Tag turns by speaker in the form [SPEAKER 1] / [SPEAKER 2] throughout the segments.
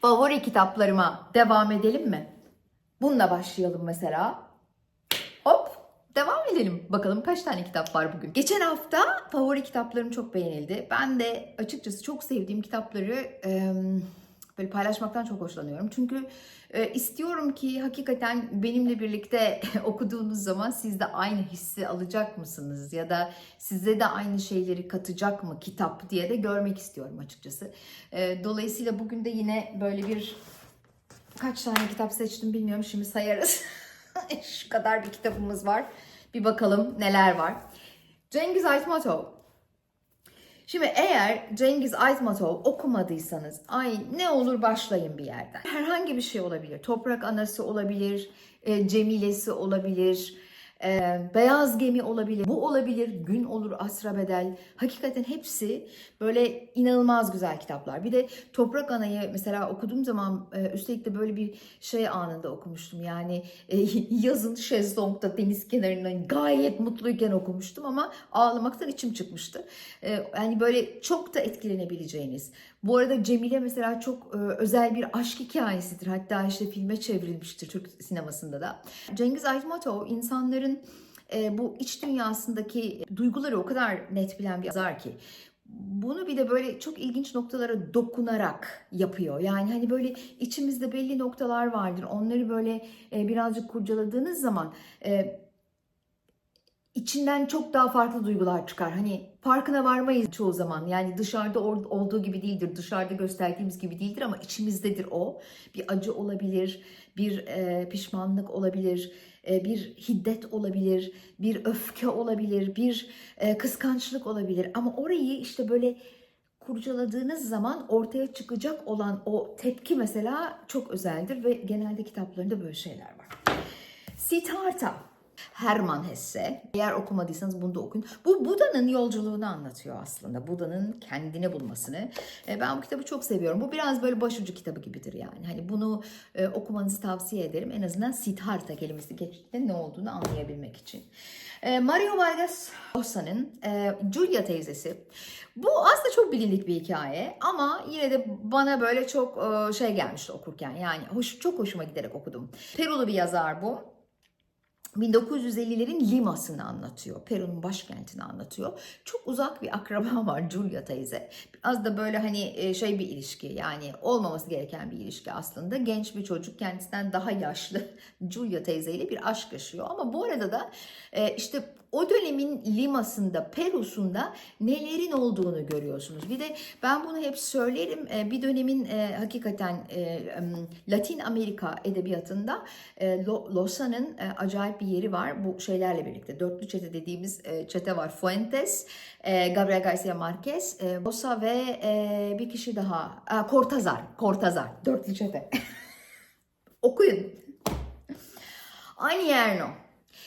[SPEAKER 1] Favori kitaplarıma devam edelim mi? Bununla başlayalım mesela. Hop devam edelim. Bakalım kaç tane kitap var bugün. Geçen hafta favori kitaplarım çok beğenildi. Ben de açıkçası çok sevdiğim kitapları e, böyle paylaşmaktan çok hoşlanıyorum. Çünkü e, istiyorum ki hakikaten benimle birlikte okuduğunuz zaman siz de aynı hissi alacak mısınız? Ya da size de aynı şeyleri katacak mı kitap diye de görmek istiyorum açıkçası. E, dolayısıyla bugün de yine böyle bir kaç tane kitap seçtim bilmiyorum şimdi sayarız. Şu kadar bir kitabımız var. Bir bakalım neler var. Cengiz Aytmatov. Şimdi eğer Cengiz Aytmatov okumadıysanız ay ne olur başlayın bir yerden. Herhangi bir şey olabilir. Toprak Anası olabilir, e, Cemilesi olabilir, e, Beyaz Gemi olabilir, bu olabilir, Gün Olur Asra Bedel. Hakikaten hepsi böyle inanılmaz güzel kitaplar. Bir de Toprak Ana'yı mesela okuduğum zaman e, üstelik de böyle bir şey anında okumuştum. Yani e, yazın şezlongda deniz kenarında gayet mutluyken okumuştum ama ağlamaktan içim çıkmıştı. E, yani böyle çok da etkilenebileceğiniz. Bu arada Cemile mesela çok e, özel bir aşk hikayesidir. Hatta işte filme çevrilmiştir Türk sinemasında da. Cengiz Aytmatov insanların e, bu iç dünyasındaki duyguları o kadar net bilen bir yazar ki bunu bir de böyle çok ilginç noktalara dokunarak yapıyor. Yani hani böyle içimizde belli noktalar vardır. Onları böyle e, birazcık kurcaladığınız zaman e, içinden çok daha farklı duygular çıkar. Hani farkına varmayız çoğu zaman. Yani dışarıda olduğu gibi değildir. Dışarıda gösterdiğimiz gibi değildir ama içimizdedir o. Bir acı olabilir, bir e, pişmanlık olabilir, e, bir hiddet olabilir, bir öfke olabilir, bir e, kıskançlık olabilir. Ama orayı işte böyle kurcaladığınız zaman ortaya çıkacak olan o tepki mesela çok özeldir ve genelde kitaplarında böyle şeyler var. Siddhartha. Hermann Hesse. Eğer okumadıysanız bunu da okuyun. Bu Buda'nın yolculuğunu anlatıyor aslında. Buda'nın kendini bulmasını. E, Ben bu kitabı çok seviyorum. Bu biraz böyle başucu kitabı gibidir yani. Hani bunu e, okumanızı tavsiye ederim. En azından Siddhartha kelimesi geçtiğinde ne olduğunu anlayabilmek için. E, Mario Vargas Llosa'nın e, Julia teyzesi. Bu aslında çok bilindik bir hikaye ama yine de bana böyle çok e, şey gelmişti okurken. Yani hoş, çok hoşuma giderek okudum. Perulu bir yazar bu. 1950'lerin Lima'sını anlatıyor. Peru'nun başkentini anlatıyor. Çok uzak bir akraba var Julia teyze. Biraz da böyle hani e, şey bir ilişki yani olmaması gereken bir ilişki aslında. Genç bir çocuk kendisinden daha yaşlı Julia teyzeyle bir aşk yaşıyor. Ama bu arada da e, işte o dönemin Lima'sında, Peru'sunda nelerin olduğunu görüyorsunuz. Bir de ben bunu hep söylerim. E, Bir dönemin e, hakikaten e, Latin Amerika edebiyatında Lo- Losa'nın acayip bir yeri var. Bu şeylerle birlikte. Dörtlü çete dediğimiz çete var. Fuentes, Gabriel Garcia Marquez, Losa ve bir kişi daha. Cortazar. Cortazar. Dörtlü çete. Okuyun. Ani Erno.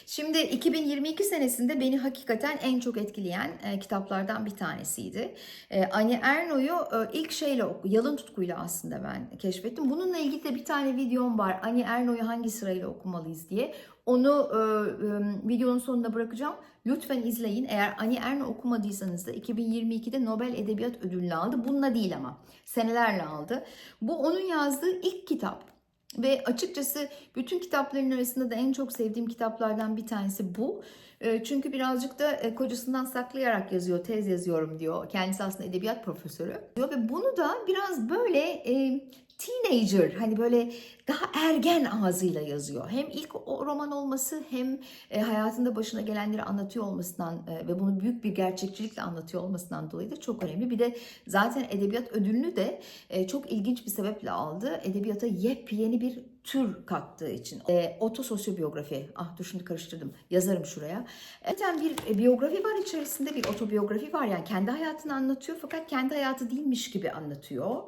[SPEAKER 1] Şimdi 2022 senesinde beni hakikaten en çok etkileyen e, kitaplardan bir tanesiydi. E, Ani Erno'yu e, ilk şeyle, yalın tutkuyla aslında ben keşfettim. Bununla ilgili de bir tane videom var. Ani Erno'yu hangi sırayla okumalıyız diye. Onu e, e, videonun sonuna bırakacağım. Lütfen izleyin. Eğer Ani Erno okumadıysanız da 2022'de Nobel Edebiyat Ödülünü aldı. Bununla değil ama senelerle aldı. Bu onun yazdığı ilk kitap. Ve açıkçası bütün kitapların arasında da en çok sevdiğim kitaplardan bir tanesi bu. E, Çünkü birazcık da e, kocasından saklayarak yazıyor, tez yazıyorum diyor. Kendisi aslında edebiyat profesörü. Diyor ve bunu da biraz böyle e, teenager hani böyle daha ergen ağzıyla yazıyor. Hem ilk o roman olması hem e, hayatında başına gelenleri anlatıyor olmasından e, ve bunu büyük bir gerçekçilikle anlatıyor olmasından dolayı da çok önemli. Bir de zaten edebiyat ödülünü de e, çok ilginç bir sebeple aldı. Edebiyata yepyeni bir tür kattığı için. E, otososyobiyografi. Ah dur şimdi karıştırdım. Yazarım şuraya. Zaten bir e, biyografi var içerisinde bir otobiyografi var. Yani kendi hayatını anlatıyor fakat kendi hayatı değilmiş gibi anlatıyor.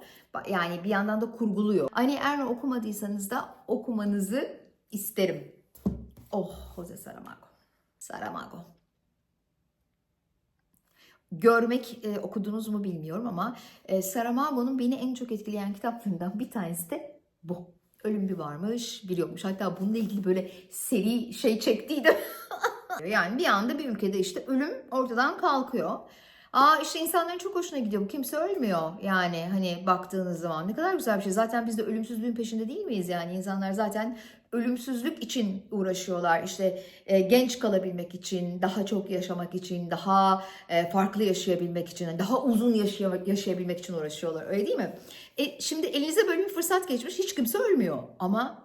[SPEAKER 1] Yani bir yandan da kurguluyor. Ani Erno okumadıysanız da okumanızı isterim. Oh Jose Saramago. Saramago. Görmek e, okudunuz mu bilmiyorum ama e, Saramago'nun beni en çok etkileyen kitaplarından bir tanesi de bu. Ölüm bir varmış, bir yokmuş. Hatta bununla ilgili böyle seri şey çektiydi. yani bir anda bir ülkede işte ölüm ortadan kalkıyor. Aa işte insanların çok hoşuna gidiyor. Bu kimse ölmüyor. Yani hani baktığınız zaman ne kadar güzel bir şey. Zaten biz de ölümsüzlüğün peşinde değil miyiz? Yani insanlar zaten ölümsüzlük için uğraşıyorlar. İşte e, genç kalabilmek için, daha çok yaşamak için, daha e, farklı yaşayabilmek için, daha uzun yaşay- yaşayabilmek için uğraşıyorlar. Öyle değil mi? E, şimdi elinize böyle bir fırsat geçmiş. Hiç kimse ölmüyor. Ama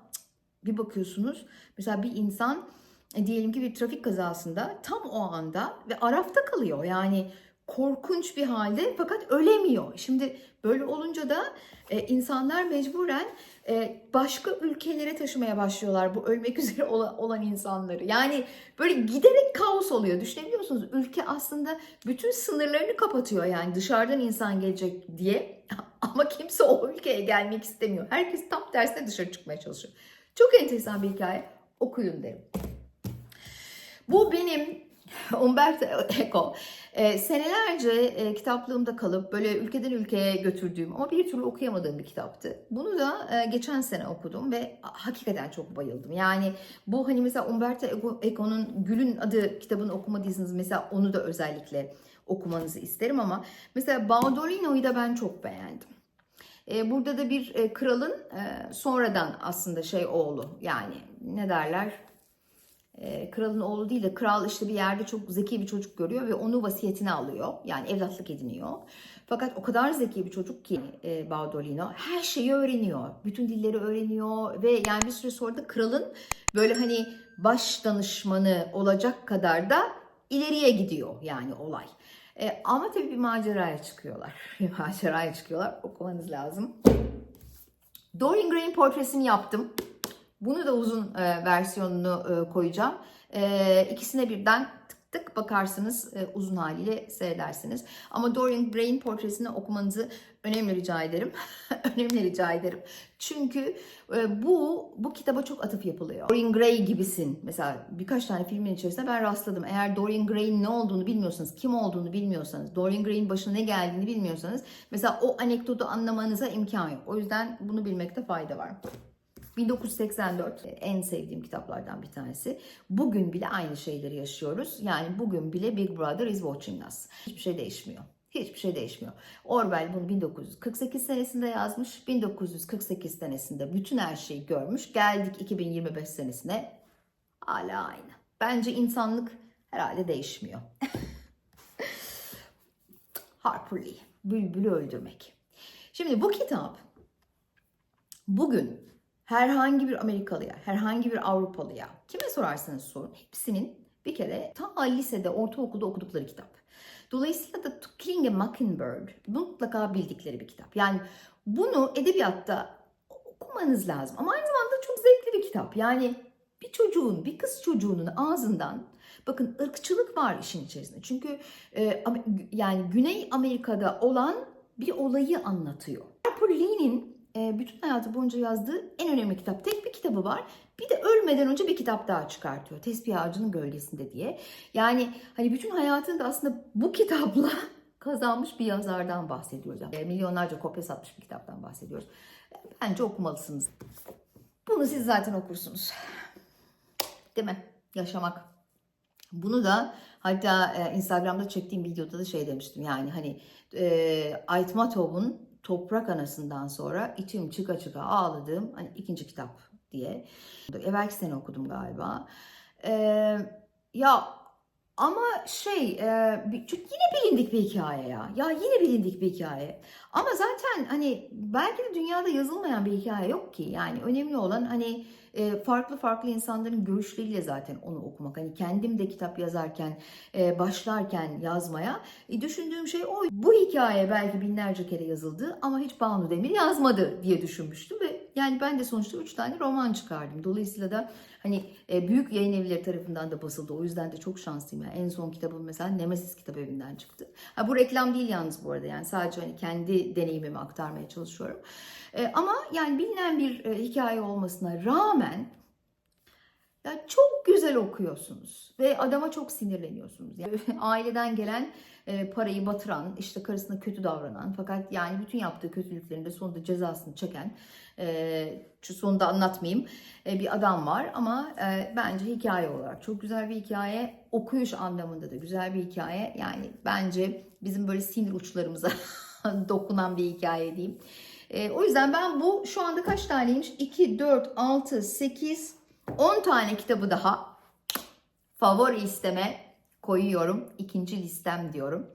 [SPEAKER 1] bir bakıyorsunuz mesela bir insan e, diyelim ki bir trafik kazasında tam o anda ve arafta kalıyor. Yani korkunç bir halde fakat ölemiyor. Şimdi böyle olunca da e, insanlar mecburen e, başka ülkelere taşımaya başlıyorlar bu ölmek üzere ola- olan insanları. Yani böyle giderek kaos oluyor. Düşünebiliyor musunuz? Ülke aslında bütün sınırlarını kapatıyor yani dışarıdan insan gelecek diye. Ama kimse o ülkeye gelmek istemiyor. Herkes tam tersine dışarı çıkmaya çalışıyor. Çok enteresan bir hikaye. Okuyun derim. Bu benim Umberto Eco e, senelerce e, kitaplığımda kalıp böyle ülkeden ülkeye götürdüğüm ama bir türlü okuyamadığım bir kitaptı. Bunu da e, geçen sene okudum ve hakikaten çok bayıldım. Yani bu hani mesela Umberto Eco- Eco'nun Gül'ün adı kitabını okumadıysanız mesela onu da özellikle okumanızı isterim ama mesela Baudolino'yu da ben çok beğendim. E, burada da bir e, kralın e, sonradan aslında şey oğlu yani ne derler e, kralın oğlu değil de kral işte bir yerde çok zeki bir çocuk görüyor ve onu vasiyetine alıyor. Yani evlatlık ediniyor. Fakat o kadar zeki bir çocuk ki e, Baudolino her şeyi öğreniyor. Bütün dilleri öğreniyor ve yani bir süre sonra da kralın böyle hani baş danışmanı olacak kadar da ileriye gidiyor yani olay. E, ama tabii bir maceraya çıkıyorlar. Bir maceraya çıkıyorlar. Okumanız lazım. Dorian Gray'in portresini yaptım. Bunu da uzun e, versiyonunu e, koyacağım. E, ikisine birden tık tık bakarsınız e, uzun haliyle seyredersiniz. Ama Dorian Gray'in portresini okumanızı önemli rica ederim. önemli rica ederim. Çünkü e, bu bu kitaba çok atıf yapılıyor. Dorian Gray gibisin. Mesela birkaç tane filmin içerisinde ben rastladım. Eğer Dorian Gray'in ne olduğunu bilmiyorsanız, kim olduğunu bilmiyorsanız, Dorian Gray'in başına ne geldiğini bilmiyorsanız mesela o anekdotu anlamanıza imkan yok. O yüzden bunu bilmekte fayda var. 1984 en sevdiğim kitaplardan bir tanesi. Bugün bile aynı şeyleri yaşıyoruz. Yani bugün bile Big Brother is watching us. Hiçbir şey değişmiyor. Hiçbir şey değişmiyor. Orwell bunu 1948 senesinde yazmış. 1948 senesinde bütün her şeyi görmüş. Geldik 2025 senesine hala aynı. Bence insanlık herhalde değişmiyor. Harper Lee, Bülbülü Öldürmek. Şimdi bu kitap bugün herhangi bir Amerikalıya, herhangi bir Avrupalıya kime sorarsanız sorun hepsinin bir kere ta lisede, ortaokulda okudukları kitap. Dolayısıyla da To Killing a Mockingbird mutlaka bildikleri bir kitap. Yani bunu edebiyatta okumanız lazım. Ama aynı zamanda çok zevkli bir kitap. Yani bir çocuğun, bir kız çocuğunun ağzından bakın ırkçılık var işin içerisinde. Çünkü e, yani Güney Amerika'da olan bir olayı anlatıyor. Harper Lee'nin e, bütün hayatı boyunca yazdığı en önemli kitap. Tek bir kitabı var. Bir de ölmeden önce bir kitap daha çıkartıyor. Tespih Ağacı'nın Gölgesinde diye. Yani hani bütün hayatını da aslında bu kitapla kazanmış bir yazardan bahsediyoruz. Yani milyonlarca kopya satmış bir kitaptan bahsediyoruz. Bence okumalısınız. Bunu siz zaten okursunuz. Değil mi? Yaşamak. Bunu da hatta e, Instagram'da çektiğim videoda da şey demiştim. Yani hani e, Aytmatov'un Toprak Anası'ndan sonra içim çıka çıka ağladığım hani ikinci kitap diye. Evvelki sene okudum galiba. E, ya ama şey e, yine bilindik bir hikaye ya. Ya yine bilindik bir hikaye. Ama zaten hani belki de dünyada yazılmayan bir hikaye yok ki. Yani önemli olan hani e, farklı farklı insanların görüşleriyle zaten onu okumak. Hani kendim de kitap yazarken, e, başlarken yazmaya düşündüğüm şey o. Bu hikaye belki binlerce kere yazıldı ama hiç Banu Demir yazmadı diye düşünmüştüm ve yani ben de sonuçta üç tane roman çıkardım. Dolayısıyla da hani e, büyük yayın evleri tarafından da basıldı. O yüzden de çok şanslıyım. Yani en son kitabım mesela Nemesis Kitap Evi'nden çıktı. Ha, bu reklam değil yalnız bu arada yani sadece hani kendi deneyimimi aktarmaya çalışıyorum. E, ama yani bilinen bir e, hikaye olmasına rağmen ya çok güzel okuyorsunuz ve adama çok sinirleniyorsunuz. Yani aileden gelen e, parayı batıran, işte karısına kötü davranan fakat yani bütün yaptığı kötülüklerin de sonunda cezasını çeken, e, sonunda anlatmayayım e, bir adam var ama e, bence hikaye olarak çok güzel bir hikaye, okuyuş anlamında da güzel bir hikaye. Yani bence bizim böyle sinir uçlarımıza dokunan bir hikaye diyeyim. E, o yüzden ben bu şu anda kaç taneymiş? 2, 4, 6, 8, 10 tane kitabı daha favori listeme koyuyorum. İkinci listem diyorum.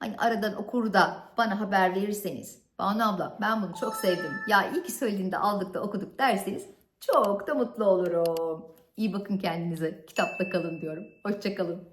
[SPEAKER 1] Hani aradan okur da bana haber verirseniz Banu abla ben bunu çok sevdim. Ya iyi ki söylediğinde aldık da okuduk derseniz çok da mutlu olurum. İyi bakın kendinize. Kitapta kalın diyorum. Hoşçakalın.